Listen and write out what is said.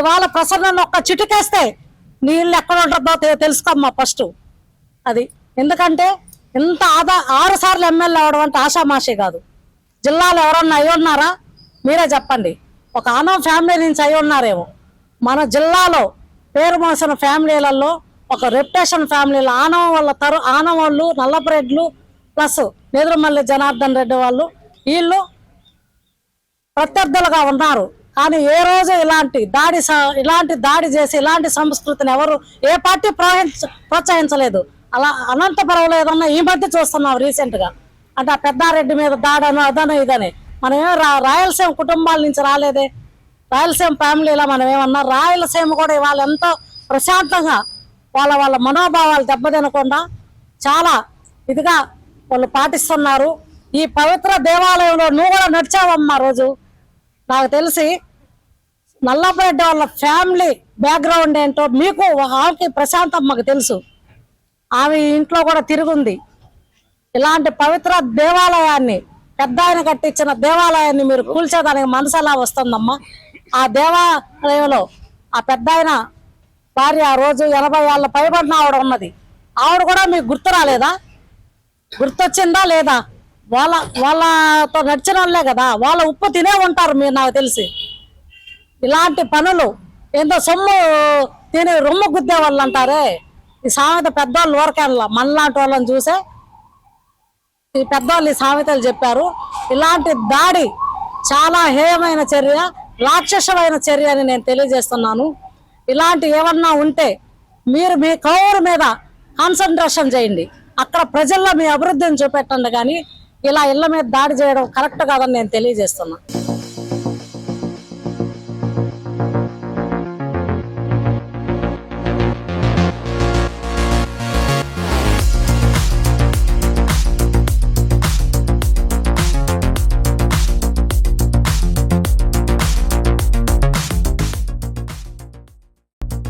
ఇవాళ ప్రసన్న ఒక్క చిటికేస్తే నీళ్ళు ఎక్కడ ఉంటుందో తెలుసుకోమ్మా ఫస్ట్. అది. ఎందుకంటే ఇంత ఆదా ఆరు సార్లు ఎమ్మెల్యే అవడం అంటే ఆషామాషే కాదు. జిల్లాలో ఎవరన్నా అయి ఉన్నారా? మీరే చెప్పండి. ఒక ఆనం ఫ్యామిలీ నుంచి అయి ఉన్నారేమో. మన జిల్లాలో పేరు మోసిన ఫ్యామిలీలలో ఒక రెప్యుటేషన్ ఫ్యామిలీలో ఆనం వాళ్ళ తరు ఆనం వాళ్ళు నల్లపరెడ్లు ప్లస్ నేదురుమల్లి జనార్దన్ రెడ్డి వాళ్ళు వీళ్ళు ప్రత్యర్థులుగా ఉన్నారు. కానీ ఏ రోజు ఇలాంటి దాడి స- ఇలాంటి దాడి చేసి ఇలాంటి సంస్కృతిని ఎవరు ఏ పార్టీ ప్రోహించ ప్రోత్సహించలేదు. అలా అనంతపురంలో ఏదన్నా ఈ మధ్య చూస్తున్నాం రీసెంట్గా. అంటే ఆ పెద్దారెడ్డి మీద దాడను అదను ఇదని. మనం ఏం రా రాయలసీమ కుటుంబాల నుంచి రాలేదే. రాయలసీమ ఫ్యామిలీలో మనం ఏమన్నా రాయలసీమ కూడా ఇవాళ ఎంతో ప్రశాంతంగా వాళ్ళ వాళ్ళ మనోభావాలు దెబ్బతినకుండా చాలా ఇదిగా వాళ్ళు పాటిస్తున్నారు. ఈ పవిత్ర దేవాలయంలో నువ్వు కూడా నడిచావమ్మా రోజు. నాకు తెలిసి నల్లపరెడ్డి వాళ్ళ ఫ్యామిలీ బ్యాక్గ్రౌండ్ ఏంటో మీకు ఆమెకి ప్రశాంతమ్మకు తెలుసు. ఆమె ఇంట్లో కూడా తిరుగుంది. ఇలాంటి పవిత్ర దేవాలయాన్ని పెద్ద ఆయన కట్టించిన దేవాలయాన్ని మీరు కూల్చేదానికి మనసు ఎలా వస్తుందమ్మా. ఆ దేవాలయంలో ఆ పెద్ద ఆయన భార్య ఆ రోజు ఎనభై ఏళ్ళ పైబడిన ఆవిడ ఉన్నది. ఆవిడ కూడా మీకు గుర్తు రాలేదా? గుర్తొచ్చిందా లేదా? వాళ్ళ వాళ్ళతో నడిచిన వాళ్ళే కదా. వాళ్ళ ఉప్పు తినే ఉంటారు మీరు నాకు తెలిసి. ఇలాంటి పనులు ఏందో సొమ్ము తిని రొమ్ము గుద్దే వాళ్ళు అంటారే ఈ సామెత పెద్దవాళ్ళు ఊరకెళ్ళ. మనలాంటి వాళ్ళని చూసే ఈ పెద్దవాళ్ళు ఈ సామెతలు చెప్పారు. ఇలాంటి దాడి చాలా హేయమైన చర్య రాక్షసమైన చర్య అని నేను తెలియజేస్తున్నాను. ఇలాంటి ఏమన్నా ఉంటే మీరు మీ కౌరు మీద కాన్సన్ట్రేషన్ చేయండి. అక్కడ ప్రజల్లో మీ అభివృద్ధిని చూపెట్టండి కానీ ఇలా ఇళ్ళ మీద దాడి చేయడం కరెక్ట్ కాదని నేను తెలియజేస్తున్నాను